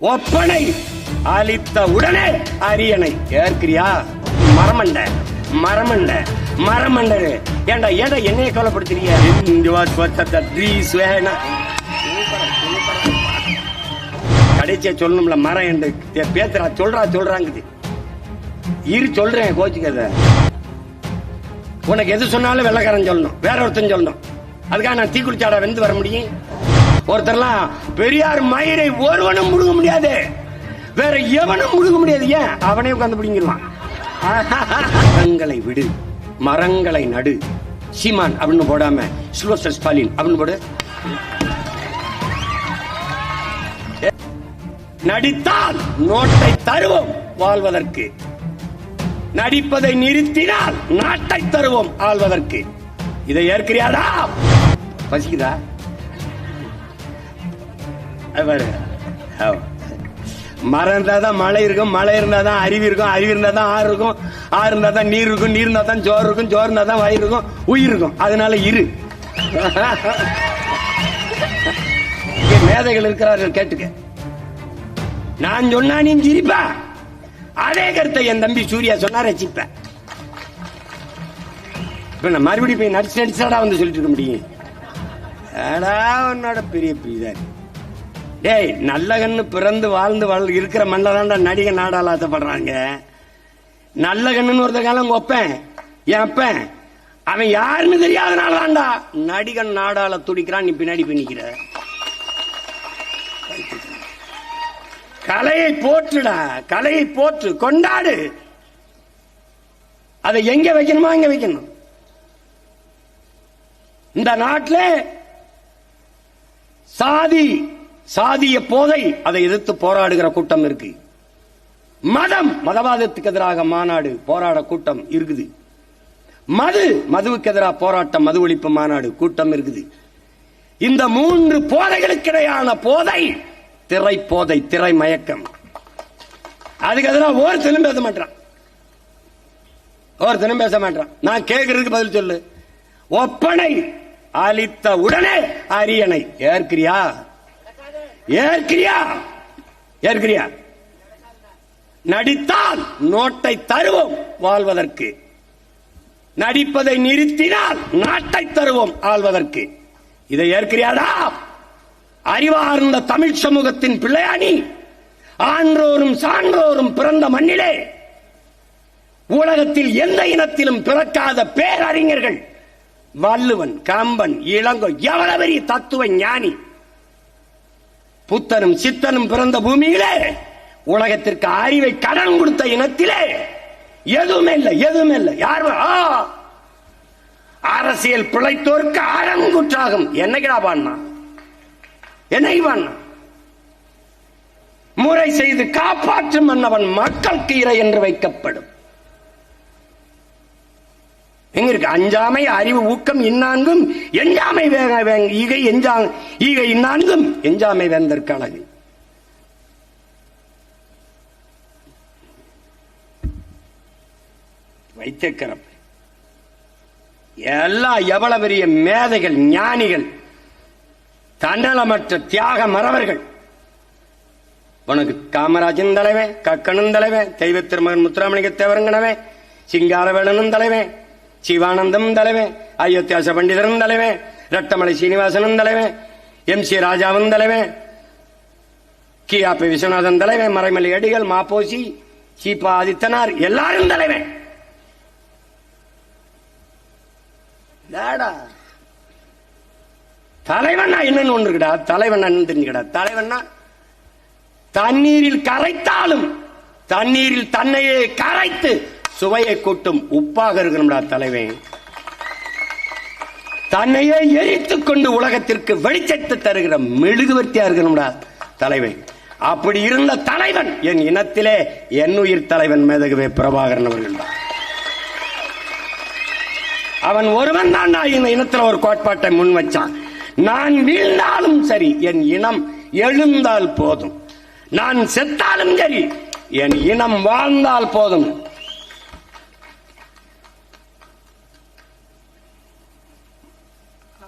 ஒப்பனை அளித்த உடனே அரியணை. ஏற்கிறியா? மரமண்ட மரமண்ட மரமண்ட ஏண்டா ஏண்டா என்னைய கவலைப்படுத்துறீங்க? கடைசியா சொல்லணும்ல மரம் என்று. பேசுறா சொல்றா சொல்றாங்குது. இரு சொல்றேன் கோச்சுக்காத உனக்கு எது சொன்னாலும் வெள்ளக்காரன் சொல்லணும். வேற ஒருத்தன் சொல்லணும். அதுக்காக நான் தீக்குளிச்சாடா வெந்து வர முடியும்? ஒருத்தர்லாம் பெரியார் மயிரை ஒருவனும் முழுங்க முடியாது. வேற எவனும் முழுங்க முடியாது. ஏன்? அவனே உட்காந்து பிடிங்கிடலாம் மரங்களை விடு. மரங்களை நடு. சீமான் அப்படின்னு போடாம சிலோசர் ஸ்டாலின் அப்படின்னு போடு. நடித்தால் நோட்டை தருவோம் வாழ்வதற்கு. நடிப்பதை நிறுத்தினால் நாட்டை தருவோம் ஆழ்வதற்கு இதை ஏற்கிறியாதா பசிக்குதா? மரம் இருந்தா தான் மழை இருக்கும் மழை இருந்தா தான் அருவி இருக்கும் அருவி இருந்தா தான் ஆறு இருக்கும் ஆறு இருந்தா தான் நீர் இருக்கும் நீர் இருந்தா தான் ஜோர் இருக்கும் ஜோர் இருந்தா தான் வயிறு இருக்கும் உயிர் இருக்கும். அதனால இரு. மேதைகள் இருக்கிறார்கள் கேட்டுக்க. நான் சொன்னா நீ சிரிப்பா? அதே கருத்தை என் தம்பி சூர்யா சொன்னா ரசிப்ப. இப்ப நான் மறுபடியும் போய் நடிச்சு நடிச்சாடா வந்து சொல்லிட்டு இருக்க முடியும். ஏடா உன்னோட பெரிய பிரிதான் டேய் நல்ல கண்ணு பிறந்து வாழ்ந்து வாழ் இருக்கிற மண்ணில் தான்டா நடிகை நாடால ஆசைப்படுறாங்க நல்ல கண்ணுன்னு ஒருத்த காலம் ஒப்பேன் என் அப்பேன். அவன் யாருன்னு தெரியாதனால தான்டா நடிகன் நாடால துடிக்கிறான் நீ பின்னாடி போய் நிக்கிற. கலையை போற்றுடா கலையை போற்று கொண்டாடு. அதை எங்க வைக்கணுமோ அங்க வைக்கணும். இந்த நாட்டில் சாதி சாதிய போதை அதை எதிர்த்து போராடுகிற கூட்டம் இருக்கு. மதம் மதவாதத்துக்கு எதிராக மாநாடு போராட கூட்டம் இருக்குது. மது மதுவுக்கு எதிராக போராட்டம் மது ஒழிப்பு மாநாடு கூட்டம் இருக்குது. இந்த மூன்று போதைகளுக்கு இடையான போதை திரை போதை திரை மயக்கம். அதுக்கு எதிராக ஒருத்தனும் பேச மாட்டான். ஒருத்தனும் பேச மாட்டான். நான் கேட்கறதுக்கு பதில் சொல்லு. ஒப்பனை அளித்த உடனே அரியணை. ஏற்கிறியா? ஏற்கிறியா? ஏற்கிறியா? நடித்தால் நோட்டை தருவோம் வாழ்வதற்கு. நடிப்பதை நிறுத்தினால் நாட்டை தருவோம் ஆள்வதற்கு. இதை ஏற்கிறியாடா? அறிவார்ந்த தமிழ் சமூகத்தின் பிள்ளையானி ஆன்றோரும் சான்றோரும் பிறந்த மண்ணிலே உலகத்தில் எந்த இனத்திலும் பிறக்காத பேரறிஞர்கள் வள்ளுவன் கம்பன் இளங்கோ எவ்வளவு பெரிய தத்துவ ஞானி. புத்தனும் சித்தனும் பிறந்த பூமியிலே உலகத்திற்கு அறிவை கடன் கொடுத்த இனத்திலே எதுவுமே இல்லை எதுவுமே இல்லை. யார் அரசியல் பிழைத்தோருக்கு அறங்குற்றாகும். என்னைக்கடா பாண்ணா என்னைக்கு பாண்ணா முறை செய்து காப்பாற்றும் மன்னவன் மக்களுக்கு இறை என்று வைக்கப்படும். எங்க இருக்கு அஞ்சாமை அறிவு ஊக்கம் இன்னான்கும் எஞ்சாமை வேக வேங்க ஈகை எஞ்சா ஈகை இன்னான்கும் எஞ்சாமை வேந்தற்கு அழகு வைத்தியக்கரம். எல்லாம் எவ்வளவு பெரிய மேதைகள் ஞானிகள் தன்னலமற்ற தியாக மறவர்கள் உனக்கு காமராஜன் தலைவன் கக்கனும் தலைவன் தெய்வ திருமகன் முத்துராமலிங்க தேவரங்கனவன் சிங்காரவேலனும் தலைவன் சிவானந்தம் தலைவன் அயோத்தியாச பண்டிதரும் தலைவன் ரட்டமலை சீனிவாசனும் தலைவன் எம் சி ராஜாவும் தலைவன் கியாபி விஸ்வநாதன் தலைவன் மறைமலை அடிகள் மாப்போசி சீபா ஆதித்தனார் எல்லாரும் தலைவன் டாடா தலைவன்னா என்னன்னு ஒன்று இருக்குடா தலைவன் என்னன்னு தெரிஞ்சுக்கடா. தலைவன்னா தண்ணீரில் கரைத்தாலும் தண்ணீரில் தன்னையே கரைத்து சுவையை கூட்டும் உப்பாக இருக்கணும்டா தலைவன் தன்னையே எரித்துக் கொண்டு உலகத்திற்கு வெளிச்சத்தை தருகிற மெழுகுவர்த்தியா இருக்கணும்டா தலைவன் அப்படி இருந்த தலைவன் என் இனத்திலே என் உயிர் தலைவன் மேதகவே பிரபாகரன் அவர்கள். தான் அவன் ஒருவன் தான் இந்த இனத்தில் ஒரு கோட்பாட்டை முன் வச்சான். நான் வீழ்ந்தாலும் சரி என் இனம் எழுந்தால் போதும். நான் செத்தாலும் சரி என் இனம் வாழ்ந்தால் போதும்.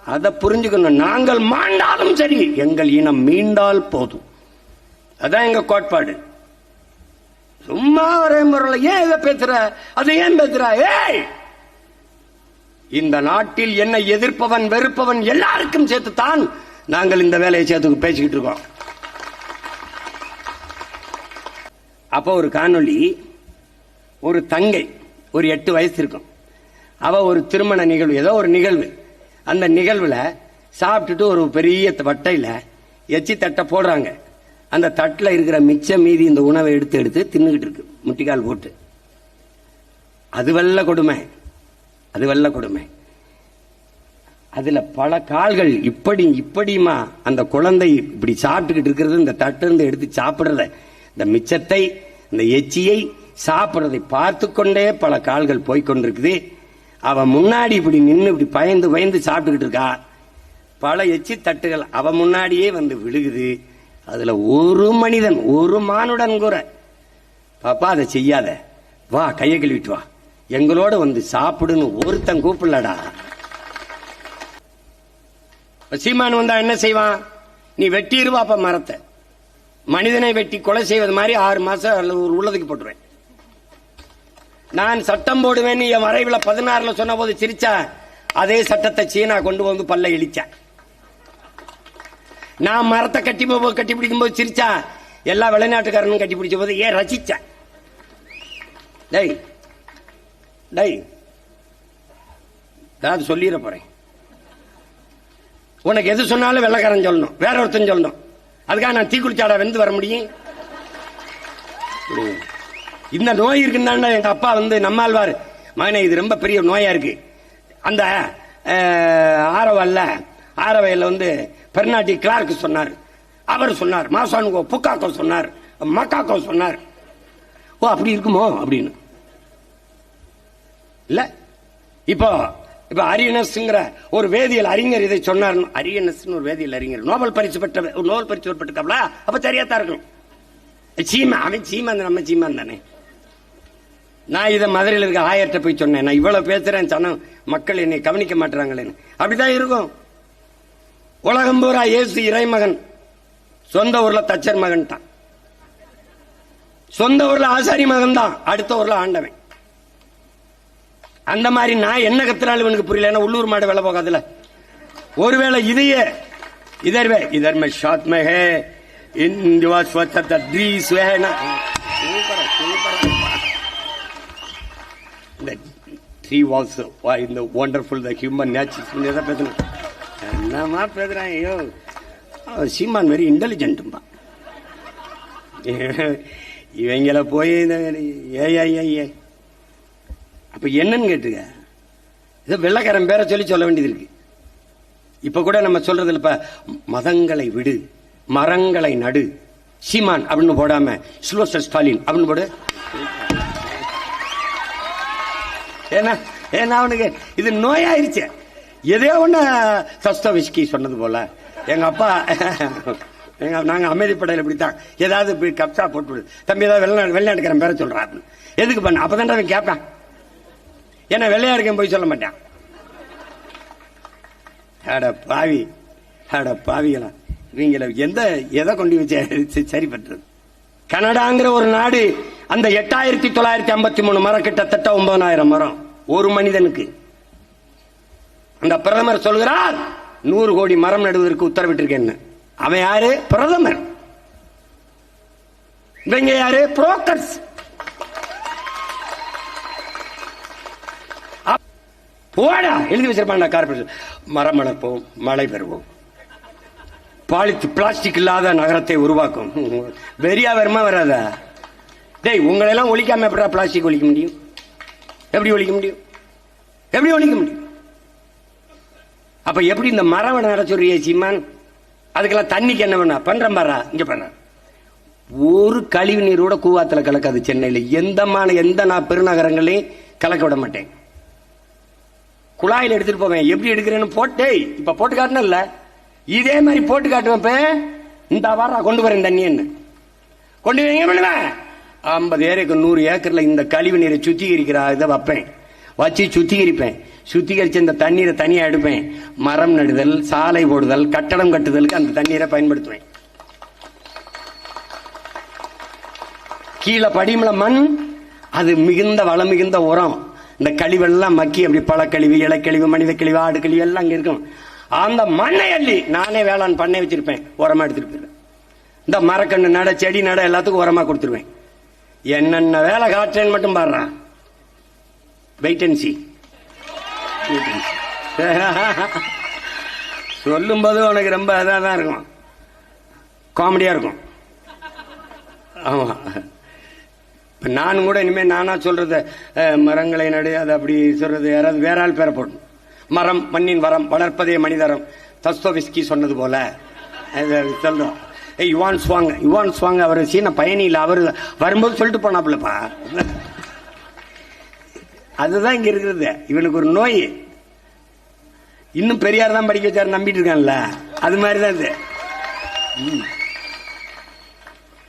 அதை புரிஞ்சுக்கணும். நாங்கள் மாண்டாலும் சரி எங்கள் இனம் மீண்டால் போதும். அதான் எங்க கோட்பாடு. சும்மா ஒரே முறையில் ஏன் இதை பேசுற? அதை ஏன் பேசுற? ஏய்! இந்த நாட்டில் என்னை எதிர்ப்பவன் வெறுப்பவன் எல்லாருக்கும் சேர்த்துத்தான் நாங்கள் இந்த வேலையை சேர்த்து பேசிக்கிட்டு இருக்கோம். அப்போ ஒரு காணொளி ஒரு தங்கை ஒரு எட்டு வயசு இருக்கும். அவ ஒரு திருமண நிகழ்வு ஏதோ ஒரு நிகழ்வு. அந்த நிகழ்வுல சாப்பிட்டுட்டு ஒரு பெரிய வட்டையில எச்சி தட்டை போடுறாங்க. அந்த தட்டில் இருக்கிற மிச்சம் மீதி இந்த உணவை எடுத்து எடுத்து தின்னுகிட்டு இருக்கு. முட்டிக்கால் போட்டு. அது வெள்ள கொடுமை. அது வெள்ள கொடுமை. அதுல பல கால்கள் இப்படி இப்படிமா அந்த குழந்தை இப்படி சாப்பிட்டுக்கிட்டு இருக்கிறது இந்த தட்டு இருந்து எடுத்து சாப்பிடுறத இந்த மிச்சத்தை இந்த எச்சியை சாப்பிட்றதை பார்த்து கொண்டே பல கால்கள் போய்கொண்டிருக்குது அவன் முன்னாடி இப்படி நின்று இப்படி பயந்து பயந்து சாப்பிட்டுக்கிட்டு இருக்கா? பல எச்சி தட்டுகள் அவன் முன்னாடியே வந்து விழுகுது. அதுல ஒரு மனிதன் ஒரு மானுடன் கூட. பாப்பா அதை செய்யாத. வா கையை கழுவிட்டு வா. எங்களோட வந்து சாப்பிடுன்னு ஒருத்தன் கூப்பிடலடா. சீமான் வந்தா என்ன செய்வான்? நீ வெட்டிடுவாப்ப மரத்தை. மனிதனை வெட்டி கொலை செய்வது மாதிரி ஆறு மாசம் அல்லது ஒரு உள்ளதுக்கு போட்டுருவேன். நான் சட்டம் போடுவேன் என் வரைவில் பதினாறுல சொன்ன போது சிரிச்சா அதே சட்டத்தை சீனா கொண்டு வந்து பல்ல இழிச்சேன் நான் மரத்தை கட்டி போ- கட்டி பிடிக்கும் போது சிரிச்சா எல்லா வெளிநாட்டுக்காரனும் கட்டி பிடிச்ச போது ஏன் ரசிச்சேன் டேய் டை நான் சொல்லிட போறேன். உனக்கு எது சொன்னாலும் வெள்ளக்காரன் சொல்லணும் வேற ஒருத்தன் சொல்லணும். அதுக்காக நான் தீக்குளிச்சாடா வெந்து வர முடியும் முடியும். இந்த நோய் இருக்குன்னு எங்க அப்பா வந்து நம்மாழ்வார். மகனே இது ரொம்ப பெரிய நோயா இருக்கு. அந்த அஹ், ஆரவல்ல ஆரவையில் வந்து பெர்னாட்டி கிளார்க் சொன்னார். அவர் சொன்னார். மாசானுகோ புக்காக்கோ சொன்னார். மக்காக்கோ சொன்னார். ஓ அப்படி இருக்குமோ? அப்படின்னு. இல்ல. இப்போ இப்ப அரியனஸ்ங்கிற ஒரு வேதியியல் அறிஞர் இதை சொன்னார். அரியனஸ் ஒரு வேதியியல் அறிஞர். நோபல் பரிசு பெற்ற நோபல் பரிசு பெற்றிருக்காப்ல அப்ப சரியா தான் இருக்கும். சீமா அவன் சீமான் நம்ம சீமான் தானே. நான் இதை மதுரையில் இருக்க ஆயர்கிட்ட போய் சொன்னேன். நான் இவ்வளவு பேசுறேன் சனம் மக்கள் என்னை கவனிக்க மாட்டாங்களேன்னு அப்படிதான் இருக்கும். உலகம் பூரா இயேசு இறைமகன். சொந்த ஊர்ல தச்சர் மகன் தான் சொந்த ஊர்ல ஆசாரி மகன் தான் அடுத்த ஊர்ல ஆண்டவன். அந்த மாதிரி நான் என்ன கத்துறாலும் இவனுக்கு புரியல. ஏன்னா உள்ளூர் மாடு வேலை போகாதுல ஒருவேளை இதையே இதர்வே இதர்ம இதர் இந்துவா ஷாத் மே ஹே இன் இந்த ட்ரீ வால்ஸ் இந்த ஒண்டர்ஃபுல் த ஹியூமன் நேச்சர் தான் பேசணும் என்னம்மா பேசுகிறேன் ஐயோ. சீமான் வெரி இன்டெலிஜென்ட்டும்பா இவங்கள போய் இந்த ஏ ஏ என்னன்னு கேட்டுங்க இதை வெள்ளக்காரன் பேரை சொல்லி சொல்ல வேண்டியது இருக்கு. இப்போ கூட நம்ம சொல்றது இல்ல, மதங்களை விடு மரங்களை நடு சீமான் அப்படின்னு போடாம ஸ்லோஸ்டர் ஸ்டாலின் அப்படின்னு போடு. ஏன்னா ஏன்னா அவனுக்கு இது நோயாயிருச்சு. எதையோ ஒண்ணு சஸ்தவிஷ்கி சொன்னது போல. எங்க அப்பா எங்க நாங்க அமைதிப்படையில் இப்படித்தான். ஏதாவது இப்படி கப்சா போட்டு விடு. தம்பி ஏதாவது வெளிநாடு வெளிநாட்டுக்காரன் பேர சொல்றான் எதுக்கு பண்ண? அப்பதான் அவன் கேட்பான் ஏன்னா வெள்ளையா இருக்கேன் போய் சொல்ல மாட்டான். அட பாவி. அட பாவிகளா. நீங்களை எந்த எதை கொண்டு வச்சு சரி பண்றது கனடாங்கிற ஒரு நாடு அந்த எட்டாயிரத்தி தொள்ளாயிரத்தி ஐம்பத்தி மூணு மரம் கிட்டத்தட்ட ஒன்பதாயிரம் மரம். ஒரு மனிதனுக்கு. அந்த பிரதமர் சொல்கிறார் நூறு கோடி மரம் நடுவதற்கு உத்தரவிட்டிருக்கேன் அவன் யாரு? பிரதமர். இவங்க யாரு? புரோக்கர்ஸ் போடா எழுதி வச்சிருப்பான் கார்பரேஷன். மரம் வளர்ப்போம் மழை பெறுவோம். பாலித்து பிளாஸ்டிக் இல்லாத நகரத்தை உருவாக்கும். வெறியா வருமா வராதா? டேய் உங்களெல்லாம் ஒழிக்காம எப்படா பிளாஸ்டிக் ஒழிக்க முடியும்? எப்படி ஒழிக்க முடியும்? எப்படி ஒழிக்க முடியும்? அப்ப எப்படி இந்த மரம் நட சொல்றிய சீமான்? அதுக்கெல்லாம் தண்ணிக்கு என்ன பண்ண பண்றேன் பாரா இங்க பண்ண. ஒரு கழிவு நீரோட கூவாத்துல கலக்காது சென்னையில. எந்த மான எந்த நான் பெருநகரங்களையும் கலக்க விட மாட்டேன். குழாயில் எடுத்துட்டு போவேன். எப்படி எடுக்கிறேன்னு போட்டே இப்ப போட்டு காட்டினல இதே மாதிரி போட்டு காட்டுவேன் இந்த வாரம் கொண்டு வரேன் தண்ணி என்ன கொண்டு வரீங்க பண்ணுவேன் ஐம்பது ஏக்கர் நூறு ஏக்கரில் இந்த கழிவு நீரை சுத்திகரிக்கிற இதை வைப்பேன். வச்சு சுத்திகரிப்பேன். சுத்திகரிச்சு இந்த தண்ணீரை தனியாக எடுப்பேன். மரம் நடுதல் சாலை போடுதல் கட்டடம் கட்டுதலுக்கு அந்த தண்ணீரை பயன்படுத்துவேன். கீழே படிமல மண் அது மிகுந்த வளம் மிகுந்த உரம். இந்த கழிவெல்லாம் மக்கி அப்படி பழக்கழிவு இலைக்கழிவு மனித கழிவு ஆடு கழிவு எல்லாம் அங்கே இருக்கும். அந்த மண்ணை அள்ளி நானே வேளாண் பண்ணை வச்சிருப்பேன். உரமா எடுத்துட்டு போயிருவேன் இந்த மரக்கண்ணு நட செடி நட எல்லாத்துக்கும் உரமா கொடுத்துருவேன். என்னென்ன வேலை காட்டுறேன்னு மட்டும் பாடுறான் வெயிட்டன்சி அண்ட் சொல்லும்போது உனக்கு ரொம்ப இதாக தான் இருக்கும். காமெடியா இருக்கும். ஆமா. இப்ப நானும் கூட இனிமேல் நானா சொல்றது மரங்களை நடு அது அப்படி சொல்றது யாராவது வேற ஆள் பேரை போடணும். மரம் மண்ணின் வரம் வளர்ப்பதே மனிதரம். தஸ்தோவிஸ்கி சொன்னது போல. அது சொல்றோம். யுவான் சுவாங் யுவான் சுவாங் அவர் சீன பயணி அவர் வரும்போது சொல்லிட்டு போனாப்புலப்பா. அதுதான் இங்க இருக்கிறது. இவனுக்கு ஒரு நோய். இன்னும் பெரியார் தான் படிக்க வச்சாரு நம்பிட்டு இருக்கான்ல. அது மாதிரி தான் இது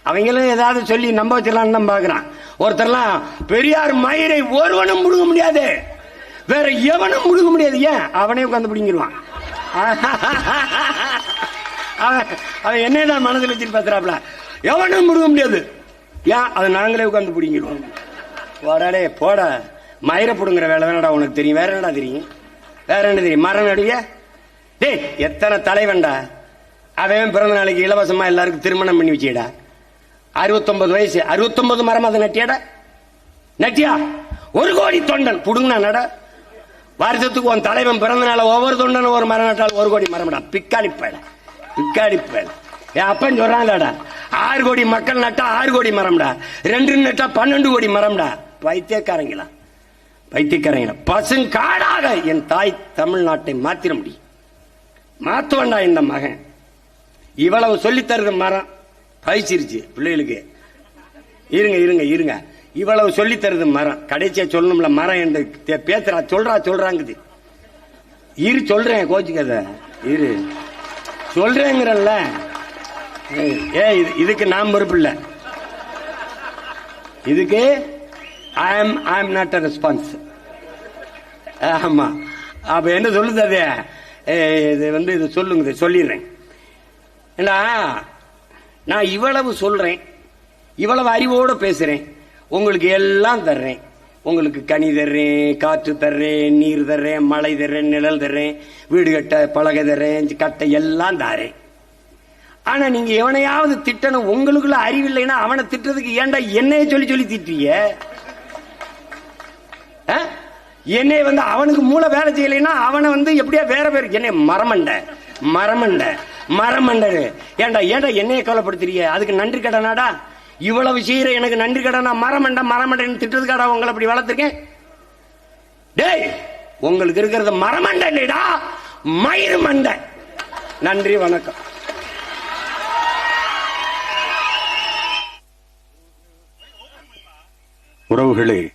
அவங்களும் ஏதாவது சொல்லி நம்ப வச்சிடலாம்னு தான் பாக்குறான். ஒருத்தர்லாம் பெரியார் மயிரை ஒருவனும் முடுங்க முடியாது. வேற எவனும் முடுங்க முடியாது. ஏன்? அவனே உட்காந்து பிடிங்கிடுவான் அவன் அவன் என்னதான் மனதில் வச்சுட்டு பேசுறாப்ல எவனும் முடுங்க முடியாது. ஏன்? அதை நாங்களே உட்காந்து பிடிங்கிடுவோம். போடாடே போட. மயிரை பிடுங்குற வேலை தானடா உனக்கு தெரியும். வேற என்னடா தெரியும்? வேற என்ன தெரியும்? மரம் நடுவிய? டேய் எத்தனை தலைவன்டா. அவன் பிறந்த நாளைக்கு இலவசமா எல்லாருக்கும் திருமணம் பண்ணி வச்சிடா அறுபத்தொன்பது வயசு. அறுபத்தொன்பது மரம் அதை நட்டியாடா? நட்டியா? ஒரு கோடி தொண்டன். புடுங்கினா நட வருஷத்துக்கு உன் தலைவன் பிறந்த நாள ஒவ்வொரு தொண்டனும் ஒரு மரம் நட்டால் ஒரு கோடி மரம்டா. பிக்காளி பேட என் அப்பன் சொல்றான்லடா. ஆறு கோடி மக்கள் நட்டா ஆறு கோடி மரம்டா. ரெண்டு நட்டா பன்னெண்டு கோடி மரம்டா. பைத்தியக்காரங்களா? பைத்தியக்காரங்களா? பசுங்காடாக என் தாய் தமிழ்நாட்டை மாத்திர முடியும். மாத்துவண்டா இந்த மகன். இவ்வளவு சொல்லி தருது மரம். பயிச்சிருச்சு பிள்ளைகளுக்கு. இருங்க இருங்க இருங்க. இவ்வளவு சொல்லி தருது மரம். கடைசியா சொல்லணும்ல மரம் என்று தே- பேசுறா சொல்றா சொல்றாங்குது. இரு சொல்றேன் கோச்சுக்கத. இரு. சொல்றேங்கிறல்ல. ஏ இது- இதுக்கு நான் பொறுப்பு இல்ல. இதுக்கு I am I am not a response ஆமா. அப்ப என்ன சொல்லுது அது? இது வந்து இது சொல்லுங்க சொல்லிடுறேன். என்ன நான் இவ்வளவு சொல்றேன் இவ்வளவு அறிவோடு பேசுறேன் உங்களுக்கு எல்லாம் தர்றேன். உங்களுக்கு கனி தர்றேன் காற்று தர்றேன் நீர் தர்றேன் மழை தர்றேன் நிழல் தர்றேன் வீடு கட்ட பலகை தர்றேன் கட்டை எல்லாம் தாரேன் ஆனா நீங்க எவனையாவது திட்டணும் உங்களுக்குள்ள அறிவில்லைன்னா அவனை திட்டுறதுக்கு ஏன்டா என்னைய சொல்லி சொல்லி திட்டுவீங்க ஆ? என்னை வந்து அவனுக்கு மூளை வேலை செய்யலைன்னா அவனை வந்து எப்படியா வேற பேர்? என்னை மரமண்ட. மரமண்ட. மரமண்ட. ஏன்டா ஏன்டா என்னைய கவலைப்படுத்துறீங்க? அதுக்கு நன்றி கடனாடா இவ்வளவு செய்யற எனக்கு நன்றி கடனா மரமண்ட மரமண்டன்னு திட்டத்துக்காடா உங்களை அப்படி வளர்த்துருக்கேன். டேய் உங்களுக்கு இருக்கிறது மரமண்டா இல்லைடா மயிர் நன்றி வணக்கம். உறவுகளே